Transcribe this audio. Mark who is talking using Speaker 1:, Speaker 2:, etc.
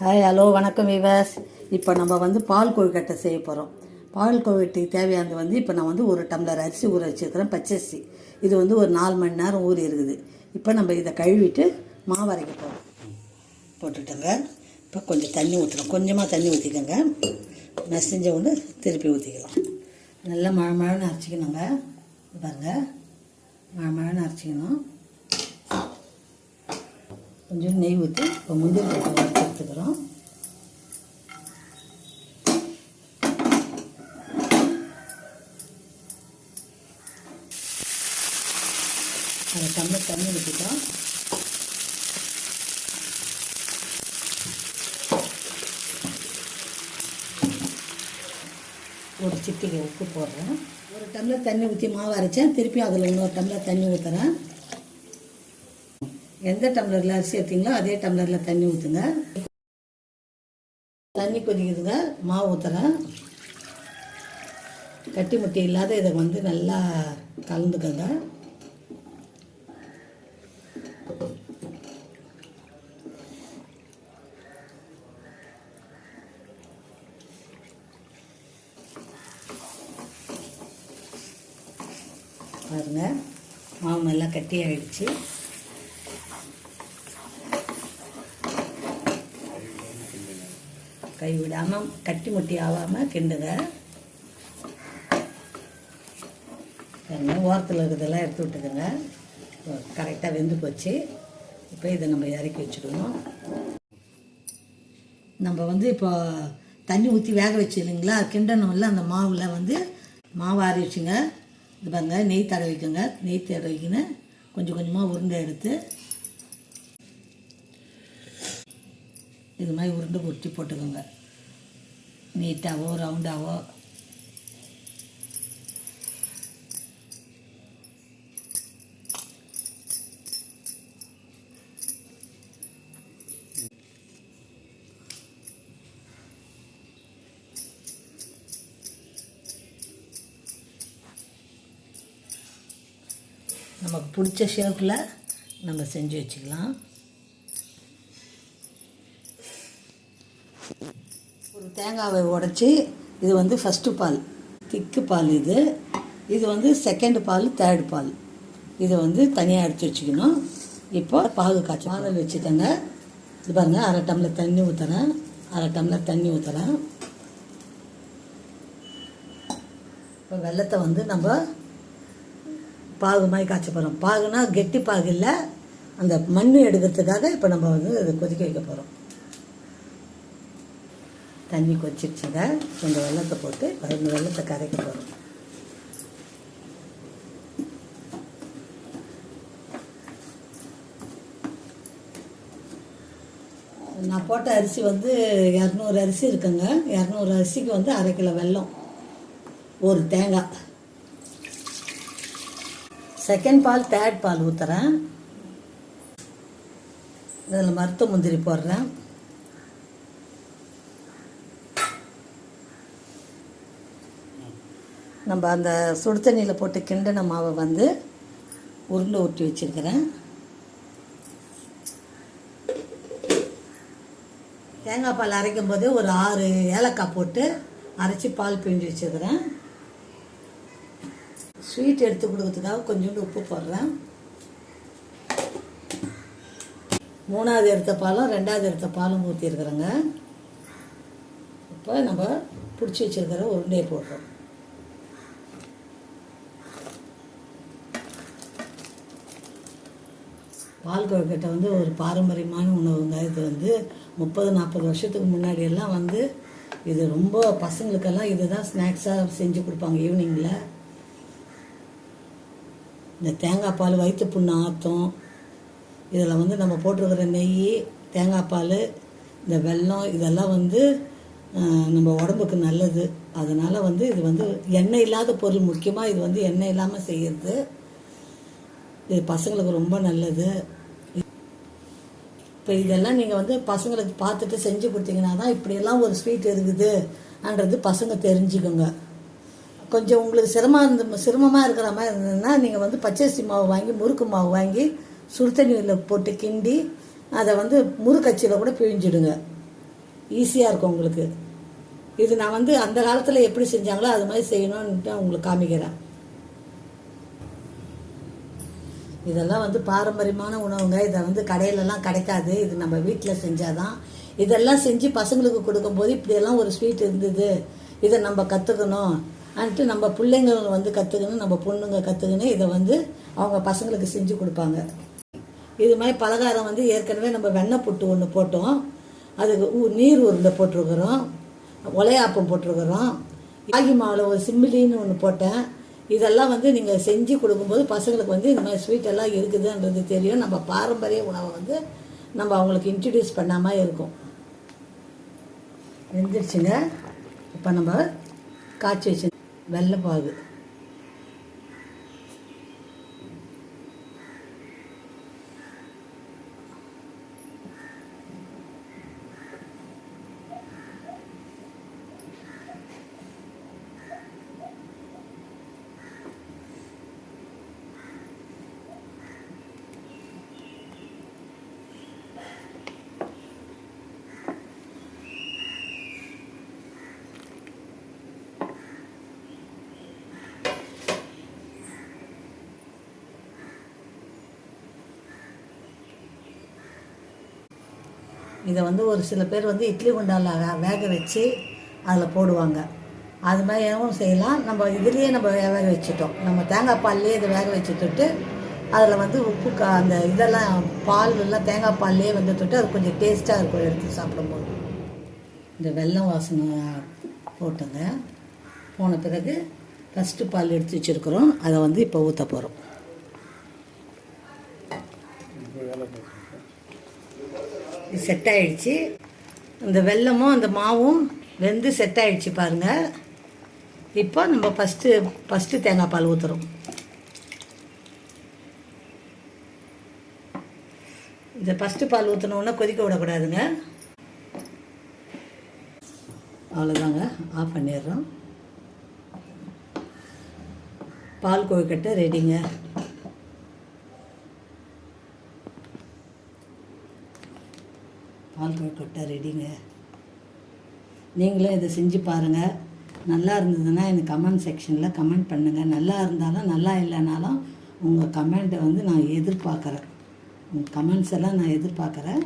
Speaker 1: Hi hello வணக்கம் விவாஸ். இப்போ நம்ம வந்து பால் கொழுக்கட்டை செய்ய போகிறோம் பால் கொழுக்கட்டைக்கு தேவையானது வந்து இப்போ நான் வந்து ஒரு டம்ளர் அரிசி ஊற வச்சுருக்கிறேன் பச்சரிசி. இது வந்து ஒரு நாலு மணி நேரம் ஊறி இருக்குது. இப்போ நம்ம இதை கழுவிட்டு மாவு அரைக்க போகிறோம் போட்டுட்டோங்க. இப்போ கொஞ்சம் தண்ணி ஊற்றுறோம் கொஞ்சமாக தண்ணி ஊற்றிக்கோங்க நெசஞ்ச ஒன்று திருப்பி ஊற்றிக்கலாம் நல்லா மழை மழைன்னு அரைச்சிக்கணுங்க. பாருங்கள் மழை மழைன்னு அரைச்சிக்கணும். கொஞ்சம் நெய் ஊற்றி இப்போ முந்திரி பருப்பு வறுத்து எடுத்துக்கிறோம். அதை டம்ளர் தண்ணி ஊற்றிட்டோம் ஒரு சிட்டிகை உப்பு போடுறேன். ஒரு டம்ளர் தண்ணி ஊற்றி மாவு அரைச்சேன். திருப்பி அதில் இன்னொரு டம்ளர் தண்ணி ஊற்றுறேன் எந்த டம்ளரில் அரிசி எடுத்தீங்களோ அதே டம்ளரில் தண்ணி ஊற்றுங்க தண்ணி கொதிக்குதுங்க. மாவு ஊற்றுறேன் கட்டி முட்டி இல்லாத இதை வந்து நல்லா கலந்துக்கோங்க. பாருங்க. மாவு நல்லா கட்டி ஆகிடுச்சு கை விடாமல் கட்டி முட்டி ஆகாமல் கிண்டுங்க. எண்ணெய் ஓரத்தில் இருக்கிறதெல்லாம் எடுத்து விட்டுக்கோங்க. கரெக்டாக வெந்து போச்சு. இப்போ இதை நம்ம இறக்கி வச்சுக்கணும் நம்ம வந்து இப்போ தண்ணி ஊற்றி வேக வச்சு இல்லைங்களா? கிண்டணும்ல அந்த மாவில் வந்து மாவு ஆறி வச்சுங்க. இது பாருங்க நெய் தடவிக்கோங்க. நெய் தடவிக்கின்னு கொஞ்சம் கொஞ்சமாக உருண்டை எடுத்து இது மாதிரி உருண்டை உருட்டி போட்டுக்கோங்க. நீட்டாகவோ ரவுண்டாகவோ நமக்கு பிடிச்ச ஷேப்பில் நம்ம செஞ்சு வச்சுக்கலாம். தேங்காவை உடச்சி இது வந்து ஃபஸ்ட்டு பால். திக்கு பால் இது. இது வந்து செகண்ட் பால் தேர்டு பால். இதை வந்து தனியாக எடுத்து வச்சுக்கணும். இப்போ பாகு காய்ச்சி பால் வச்சுக்கோங்க. இது பாருங்கள் அரை டம்ளர் தண்ணி ஊற்றுறேன் அரை டம்ளர் தண்ணி ஊற்றுறேன் இப்போ வெள்ளத்தை வந்து நம்ம பாகு மாதிரி காய்ச்ச போகிறோம் பாகுனா கெட்டி பாகு இல்லை அந்த மண் எடுக்கிறதுக்காக இப்போ நம்ம வந்து அதை கொதிக்க வைக்க போகிறோம் தண்ணி கொதிச்சிருச்சுங்க கொஞ்சம் வெள்ளத்தை போட்டு பதினஞ்சு வெள்ளத்தை கரைக்க போகிறோம் நான் போட்ட அரிசி வந்து இரநூறு அரிசி இருக்குங்க. இரநூறு அரிசிக்கு வந்து அரை கிலோ வெல்லம் ஒரு தேங்காய். செகண்ட் பால் தேர்ட் பால் ஊற்றுறேன் இதில் மருத்துவ முந்திரி போடுறேன். நம்ம அந்த சுடு தண்ணியில் போட்டு கிண்டின மாவை வந்து உருண்டை ஊற்றி வச்சுருக்கிறேன். தேங்காய் பால் அரைக்கும் போது ஒரு ஆறு ஏலக்காய் போட்டு அரைச்சி பால் பிழிஞ்சு வச்சுருக்கிறேன். ஸ்வீட் எடுத்து கொடுக்கறதுக்காக கொஞ்சோண்டு உப்பு போடுறேன். மூணாவது எடுத்த பாலும் ரெண்டாவது எடுத்த பாலும் ஊற்றிருக்குறேங்க இப்போ நம்ம பிடிச்சி வச்சுருக்கிற உருண்டையை போடுறோம். பால் கொழுக்கட்டை வந்து ஒரு பாரம்பரியமான உணவுங்க. இது வந்து முப்பது நாற்பது வருஷத்துக்கு முன்னாடி எல்லாம் வந்து இது ரொம்ப பசங்களுக்கெல்லாம் இதுதான் ஸ்நாக்ஸாக செஞ்சு கொடுப்பாங்க ஈவினிங்கில் இந்த தேங்காய் பால் வயிற்று புண்ணு ஆற்றும் இதில் வந்து நம்ம போட்டிருக்கிற நெய் தேங்காய் பால் இந்த வெல்லம் இதெல்லாம் வந்து நம்ம உடம்புக்கு நல்லது. அதனால் வந்து இது வந்து எண்ணெய் இல்லாத பொருள். முக்கியமாக இது வந்து எண்ணெய் இல்லாமல் செய்கிறது இது பசங்களுக்கு ரொம்ப நல்லது. இப்போ இதெல்லாம் நீங்கள் வந்து பசங்களுக்கு பார்த்துட்டு செஞ்சு கொடுத்தீங்கன்னா தான் இப்படியெல்லாம் ஒரு ஸ்வீட் இருக்குதுன்றது பசங்க தெரிஞ்சுக்கோங்க. கொஞ்சம் உங்களுக்கு சிரமம் இருந்த சிரமமாக இருக்கிற மாதிரி இருந்ததுன்னா நீங்கள் வந்து பச்சரிசி மாவு வாங்கி முறுக்கு மாவு வாங்கி சுடுதண்ணியில் போட்டு கிண்டி அதை வந்து முறுக்கச்சியில் கூட பிழிஞ்சிடுங்க. ஈஸியாக இருக்கும் உங்களுக்கு. இது நான் வந்து அந்த காலத்தில் எப்படி செஞ்சாங்களோ அது மாதிரி செய்யணும்னு உங்களுக்கு காமிக்கிறேன். இதெல்லாம் வந்து பாரம்பரியமான உணவுங்க. இதை வந்து கடையிலலாம் கிடைக்காது. இது நம்ம வீட்டில் செஞ்சாதான். இதெல்லாம் செஞ்சு பசங்களுக்கு கொடுக்கும்போது இப்படியெல்லாம் ஒரு ஸ்வீட் இருந்தது. இதை நம்ம கற்றுக்கணும் அன்ட்டு நம்ம பிள்ளைங்க வந்து கற்றுக்கணும் நம்ம பொண்ணுங்க கற்றுக்கணும் இதை வந்து அவங்க பசங்களுக்கு செஞ்சு கொடுப்பாங்க. இது மாதிரி பலகாரம் வந்து ஏற்கனவே நம்ம வெண்ணெய் புட்டு ஒன்று போட்டோம். அதுக்கு நீர் உருண்டை போட்டிருக்கிறோம். ஒலையாப்பம் போட்டிருக்கிறோம். ராகி மாவில் ஒரு சிம்பிளின்னு ஒன்று போட்டேன். இதெல்லாம் வந்து நீங்கள் செஞ்சு கொடுக்கும்போது பசங்களுக்கு வந்து இந்த மாதிரி ஸ்வீட் எல்லாம் இருக்குதுன்றது தெரியும். நம்ம பாரம்பரிய உணவை வந்து நம்ம அவங்களுக்கு இன்ட்ரடியூஸ் பண்ணாமல் இருக்கும். வெந்துருச்சுங்க இப்போ நம்ம காய்ச்சி வச்சு வெள்ளைப்பாகு. இதை வந்து ஒரு சில பேர் வந்து இட்லி குண்டால வேக வச்சு அதில் போடுவாங்க. அது மாதிரியும் செய்யலாம். நம்ம இதுலேயே நம்ம வேக வச்சுட்டோம். நம்ம தேங்காய் பால்லேயே இதை வேக வச்சு தொட்டு அதில் வந்து உப்பு கா அந்த இதெல்லாம் பால் எல்லாம் தேங்காய் பால்லேயே வந்து தொட்டு அது கொஞ்சம் டேஸ்ட்டாக இருக்கும் எடுத்து சாப்பிடும்போது. இந்த வெல்லம் வாசனை போட்டுங்க போன பிறகு ஃபஸ்ட்டு பால் எடுத்து வச்சுருக்குறோம். அதை வந்து இப்போ ஊற்ற போகிறோம் இது செட் ஆயிடுச்சு அந்த வெல்லமும் அந்த மாவும் வெந்து செட் ஆயிடுச்சு பாருங்கள் இப்போ நம்ம ஃபஸ்ட்டு ஃபஸ்ட்டு தேங்காய் பால் ஊற்றுறோம் இந்த ஃபஸ்ட்டு பால் ஊற்றினோன்னா கொதிக்க விடக்கூடாதுங்க. அவ்வளோதாங்க ஆஃப் பண்ணிடுறோம். பால் கொழுக்கட்டை ரெடிங்க பால் கொட்டை ரெடிங்க. நீங்களும் இதை செஞ்சு பாருங்கள் நல்லா இருந்ததுன்னா எனக்கு கமெண்ட் செக்ஷனில் கமெண்ட் பண்ணுங்கள் நல்லா இருந்தாலும் நல்லா இல்லைனாலும் உங்கள் கமெண்ட்டை வந்து நான் எதிர்பார்க்குறேன். உங்கள் கமெண்ட்ஸ் எல்லாம் நான் எதிர்பார்க்குறேன்.